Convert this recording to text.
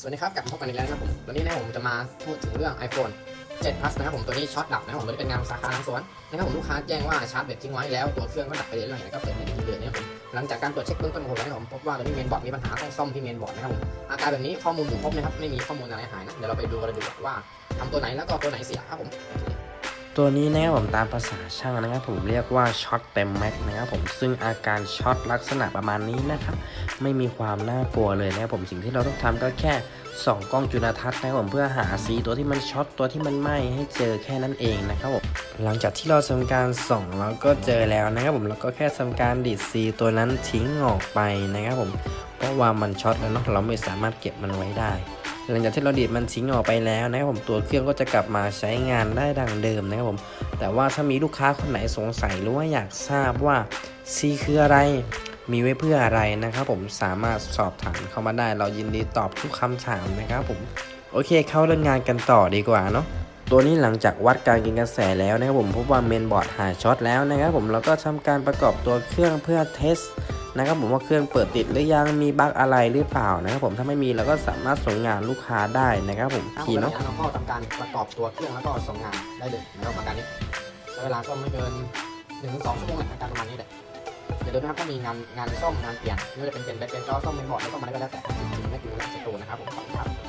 สวัสดีครับกลับมาพบกันอีกแล้วนะครับผมวันนี้นะผมจะมาพูดถึงเรื่อง iPhone 7 Plus นะครับผมตัวนี้ช็อตดับนะครับผมตัวนี้เป็นงานสาขาทางสวนนะครับผมลูกค้าแจ้งว่าชาร์จแบตทิ้งไว้แล้วตัวเครื่องก็ดับไปเรื่อยๆนะครับเปิดในเดือนนะครับผมหลังจากการตรวจเช็คเบื้องต้นของผมนะครับผมพบว่าตัวนี้เมนบอร์ดมีปัญหาต้องซ่อมที่เมนบอร์ดนะครับผมอาการแบบนี้ข้อมูลอยู่ครบนะครับไม่มีข้อมูลอะไรหายนะเดี๋ยวเราไปดูกันเลยดีกว่าว่าทำตัวไหนแล้วก็ตัวไหนเสียครับผม ตัวนี้นะครับผมตามภาษาช่างนะครับ ผมเรียกว่าช็อตเต็มแม็กนะครับผมซึ่งอาการช็อตลักษณะประมาณนี้นะครับไม่มีความน่ากลัวเลยนะครับผมสิ่งที่เราต้องทำก็แค่ส่องกล้องจุลทรรศน์นะครับผมเพื่อหาสีตัวที่มันช็อตตัวที่มันไหม้ให้เจอแค่นั้นเองนะครับผมหลังจากที่เราทำการส่องเราก็เจอแล้วนะครับผมเราก็แค่ทำการดีดซีตัวนั้นทิ้งออกไปนะครับผมเพราะว่ามันช็อตแล้วเนาะเราไม่สามารถเก็บมันไว้ได้ หลังจากที่เราดีดมันทิ้งออกไปแล้วนะครับผมตัวเครื่องก็จะกลับมาใช้งานได้ดังเดิมนะครับผมแต่ว่าถ้ามีลูกค้าคนไหนสงสัยหรือว่าอยากทราบว่า C คืออะไรมีไว้เพื่ออะไรนะครับผมสามารถสอบถามเข้ามาได้ เรายินดีตอบทุกคำถามนะครับผมโอเคเข้าเรื่องงานกันต่อดีกว่าเนาะตัวนี้หลังจากวัดการกินกระแสแล้วนะครับผมพบว่าเมนบอร์ดหายช็อตแล้วนะครับผมเราก็ทำการประกอบตัวเครื่องเพื่อเทส นะครับผมว่าเครื่องเปิดติดหรือยังมีบั๊กอะไรหรือเปล่านะครับผมถ้าไม่มีเราก็สามารถส่งงานลูกค้าได้นะครับผมครับทีเนาะเราก็ทำการประกอบตัวเครื่องแล้วก็ส่งงานได้เลยนะครับอาการนี้ใช้เวลาซ่อมไม่เกิน1-2ชั่วโมงแหละอาการประมาณนี้แหละเดี๋ยวดูนะครับถ้ามีงานงานซ่อมงานเปลี่ยนไม่ว่าจะเป็นเปลี่ยนแบตเปลี่ยนจอซ่อมเมนบอร์ดหรือซ่อมอะไรก็แล้วแต่จริงๆไม่ดูแลสตูนะครับผมขอบคุณครับ